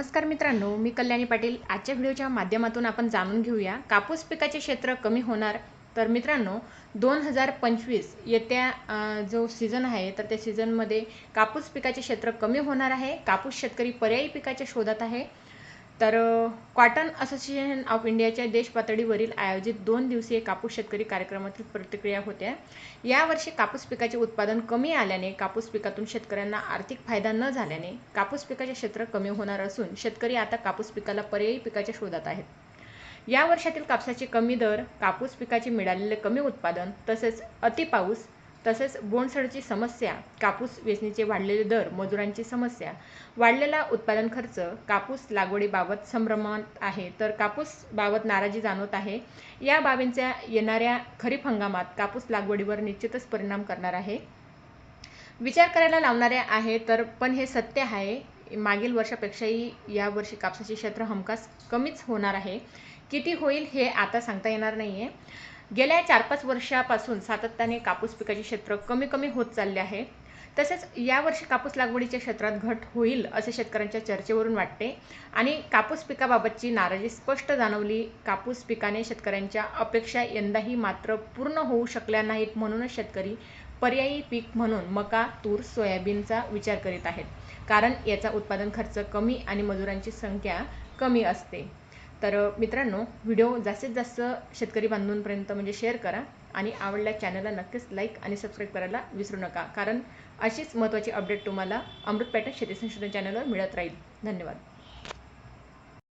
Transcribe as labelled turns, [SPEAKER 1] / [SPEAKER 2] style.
[SPEAKER 1] नमस्कार मित्रांनो मी कल्याणी पाटील. आजच्या व्हिडिओच्या माध्यमातून आपण जाणून घेऊया कापूस पिकाचे क्षेत्र कमी होणार. तर मित्रांनो दोन हजार पंचवीस येत्या जो सीझन आहे तर त्या सीझनमध्ये कापूस पिकाचे क्षेत्र कमी होणार आहे. कापूस शेतकरी पर्यायी पिकाच्या शोधात आहे. तर कॉटन असोसिएशन ऑफ इंडियाच्या देश पातळीवरील आयोजित दोन दिवसीय कापूस शेतकरी कार्यक्रमातील प्रतिक्रिया होत्या. यावर्षी कापूस पिकाचे उत्पादन कमी आल्याने कापूस पिकातून शेतकऱ्यांना आर्थिक फायदा न झाल्याने कापूस पिकाचे क्षेत्र कमी होणार असून शेतकरी आता कापूस पिकाला पर्यायी पिकाच्या शोधात आहेत. या वर्षातील कापसाचे कमी दर कापूस पिकाचे मिळालेले कमी उत्पादन तसेच अतिपाऊस तसेच बोंडसडची समस्या कापूस वेचणीचे वाढलेले दर मजुरांची समस्या वाढलेला उत्पादन खर्च कापूस लागवडीबाबत संभ्रमात आहे. तर कापूसबाबत नाराजी जाणवत आहे. या बाबींचा येणाऱ्या खरीप हंगामात कापूस लागवडीवर निश्चितच परिणाम करणार आहे. विचार करायला लावणारे आहे तर पण हे सत्य आहे. मागील वर्षापेक्षाही यावर्षी कापसाचे क्षेत्र हमखास कमीच होणार आहे. किती होईल हे आता सांगता येणार नाही आहे गेल्या चार पाच वर्षापासून सातत्याने कापूस पिकाचे क्षेत्र कमी कमी होत चालले आहे. तसेच यावर्षी कापूस लागवडीच्या क्षेत्रात घट होईल असे शेतकऱ्यांच्या चर्चेवरून वाटते. आणि कापूस पिकाबाबतची नाराजी स्पष्ट जाणवली. कापूस पिकाने शेतकऱ्यांच्या अपेक्षा यंदाही मात्र पूर्ण होऊ शकल्या नाहीत म्हणूनच शेतकरी पर्यायी पीक म्हणून मका तूर सोयाबीनचा विचार करीत आहेत. कारण याचा उत्पादन खर्च कमी आणि मजुरांची संख्या कमी असते. तर मित्रांनो व्हिडिओ जास्तीत जास्त शेतकरी बांधवांपर्यंत म्हणजे शेअर करा आणि आवडल्या चॅनलला नक्कीच लाईक आणि सबस्क्राईब करायला विसरू नका. कारण अशीच महत्त्वाची अपडेट तुम्हाला अमृत पॅटर्न शेती संशोधन चॅनलवर मिळत राहील. धन्यवाद.